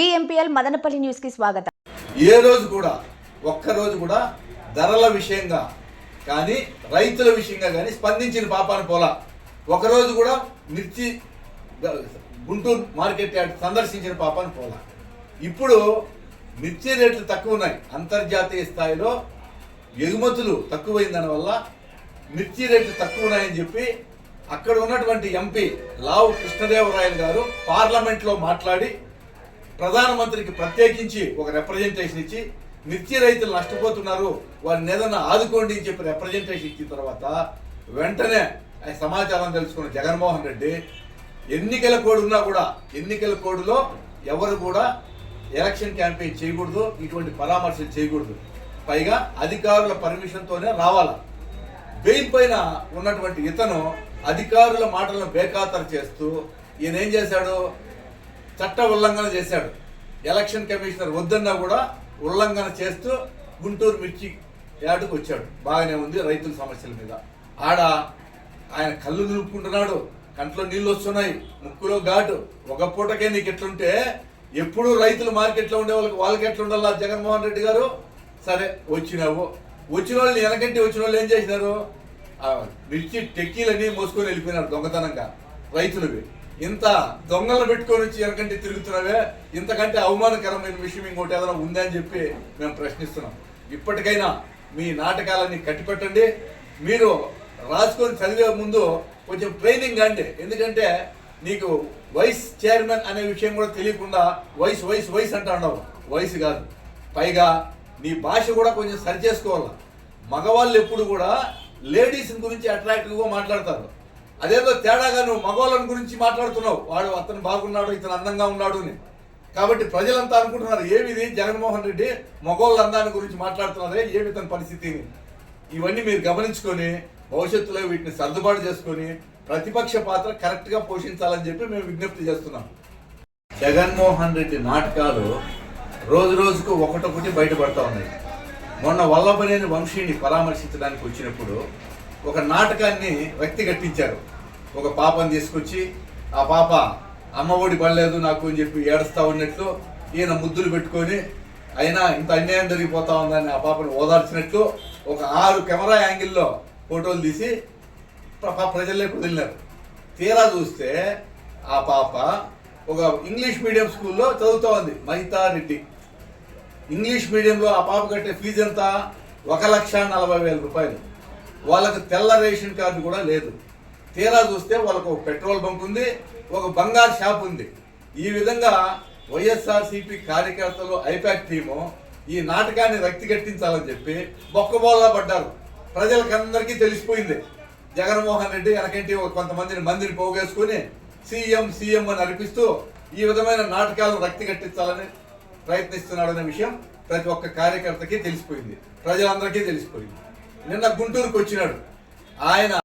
DMPL Madanapalle న్యూస్కి స్వాగతం. ఏ రోజు కూడా ఒక్క రోజు కూడా ధరల విషయంగా కానీ రైతుల విషయంగా కానీ స్పందించిన పాపాను పోలా. ఒకరోజు కూడా మిర్చి గుంటూరు మార్కెట్ యార్డ్ సందర్శించిన పాపాను పోలా. ఇప్పుడు మిర్చి రేట్లు తక్కువ ఉన్నాయి. అంతర్జాతీయ స్థాయిలో ఎగుమతులు తక్కువైన దానివల్ల మిర్చి రేట్లు తక్కువ ఉన్నాయని చెప్పి అక్కడ ఉన్నటువంటి ఎంపీ లావు కృష్ణదేవరాయలు గారు పార్లమెంట్లో మాట్లాడి ప్రధానమంత్రికి ప్రత్యేకించి ఒక రిప్రజెంటేషన్ ఇచ్చి నిత్య రైతులు నష్టపోతున్నారు వారిని ఏదైనా ఆదుకోండి అని చెప్పి రిప్రజెంటేషన్ ఇచ్చిన తర్వాత వెంటనే ఆ సమాచారం తెలుసుకున్న జగన్మోహన్ రెడ్డి ఎన్నికల కోడ్ ఉన్నా కూడా ఎన్నికల కోడ్లో ఎవరు కూడా ఎలక్షన్ క్యాంపెయిన్ చేయకూడదు ఇటువంటి పరామర్శలు చేయకూడదు. పైగా అధికారుల పర్మిషన్తోనే రావాలా? బెయిల్ పైన ఉన్నటువంటి ఇతను అధికారుల మాటలను బేఖాతరు చేస్తూ ఈయన ఏం చేశాడు? చట్ట ఉల్లంఘన చేశాడు. ఎలక్షన్ కమిషనర్ వద్దన్నా కూడా ఉల్లంఘన చేస్తూ గుంటూరు మిర్చి యార్డుకు వచ్చాడు. బాగానే ఉంది రైతుల సమస్యల మీద. ఆడ ఆయన కళ్ళు నిలుపుకుంటున్నాడు. కంట్లో నీళ్ళు వస్తున్నాయి. ముక్కులో ఘాటు. ఒక పూటకే నీకు ఎట్లుంటే ఎప్పుడు రైతులు మార్కెట్లో ఉండే వాళ్ళకి వాళ్ళకి ఎట్లా ఉండాలా జగన్మోహన్ రెడ్డి గారు? సరే వచ్చినావు. వచ్చిన వాళ్ళని వెనకంటే వచ్చిన వాళ్ళు ఏం చేసినారు? మిర్చి టెక్కీలని మోసుకొని వెళ్ళిపోయినారు దొంగతనంగా రైతులవి. ఇంత దొంగలు పెట్టుకొని వచ్చి వెనకంటే తిరుగుతున్నావే? ఇంతకంటే అవమానకరమైన విషయం ఇంకోటి ఏదైనా ఉందా అని చెప్పి మేము ప్రశ్నిస్తున్నాం. ఇప్పటికైనా మీ నాటకాలని కట్టిపెట్టండి. మీరు రాసుకొని చదివే ముందు కొంచెం ట్రైనింగ్ అండి. ఎందుకంటే నీకు వైస్ చైర్మన్ అనే విషయం కూడా తెలియకుండా వైస్ వైస్ వైస్ అంటా ఉండవు. వయసు కాదు. పైగా నీ భాష కూడా కొంచెం సరి చేసుకోవాలి. మగవాళ్ళు ఎప్పుడు కూడా లేడీస్ గురించి అట్రాక్టివ్గా మాట్లాడతారు. అదేదో తేడాగా నువ్వు మగవాళ్ళని గురించి మాట్లాడుతున్నావు. వాడు అతను బాగున్నాడు ఇతను అందంగా ఉన్నాడు అని. కాబట్టి ప్రజలంతా అనుకుంటున్నారు ఏమిది జగన్మోహన్ రెడ్డి మగవాళ్ళ అందాన్ని గురించి మాట్లాడుతున్నారే ఏమి తన పరిస్థితిని ఇవన్నీ మీరు గమనించుకొని భవిష్యత్తులో వీటిని సర్దుబాటు చేసుకొని ప్రతిపక్ష పాత్ర కరెక్ట్గా పోషించాలని చెప్పి మేము విజ్ఞప్తి చేస్తున్నాం. జగన్మోహన్ రెడ్డి నాటకాలు రోజు రోజుకు ఒకటొకటి బయటపడతా ఉన్నాయి. మొన్న వల్లభనేని వంశీని పరామర్శించడానికి వచ్చినప్పుడు ఒక నాటకాన్ని వ్యక్తి కట్టించారు. ఒక పాపని తీసుకొచ్చి ఆ పాప అమ్మ ఒడి పడలేదు నాకు అని చెప్పి ఏడుస్తూ ఉన్నట్లు ఈయన ముద్దులు పెట్టుకొని అయినా ఇంత అన్యాయం జరిగిపోతా ఉందని ఆ పాపను ఓదార్చినట్లు ఒక ఆరు కెమెరా యాంగిల్లో ఫోటోలు తీసి ప్ర- ప్రజల్లోకి వదిలినారు. తీరా చూస్తే ఆ పాప ఒక ఇంగ్లీష్ మీడియం స్కూల్లో చదువుతూ ఉంది మహితా రెడ్డి. ఇంగ్లీష్ మీడియంలో ఆ పాప కట్టే ఫీజు ఎంత? ఒక లక్ష నలభై వేల రూపాయలు. వాళ్ళకి తెల్ల రేషన్ కార్డు కూడా లేదు. తీరా చూస్తే వాళ్ళకు ఒక పెట్రోల్ బంక్ ఉంది ఒక బంగారు షాప్ ఉంది. ఈ విధంగా వైఎస్ఆర్సీపీ కార్యకర్తలు ఐపాక్ టీము ఈ నాటకాన్ని రక్తి కట్టించాలని చెప్పి బొక్కబోల్లా పడ్డారు. ప్రజలకందరికీ తెలిసిపోయింది. జగన్మోహన్ రెడ్డి వెనకంటి ఒక కొంతమందిని మందిని పోగేసుకుని సీఎం సీఎం అని అనిపిస్తూ ఈ విధమైన నాటకాలను రక్తి కట్టించాలని ప్రయత్నిస్తున్నాడనే విషయం ప్రతి ఒక్క కార్యకర్తకి తెలిసిపోయింది. ప్రజలందరికీ తెలిసిపోయింది. నిన్న గుంటూరుకు వచ్చినాడు. ఆయన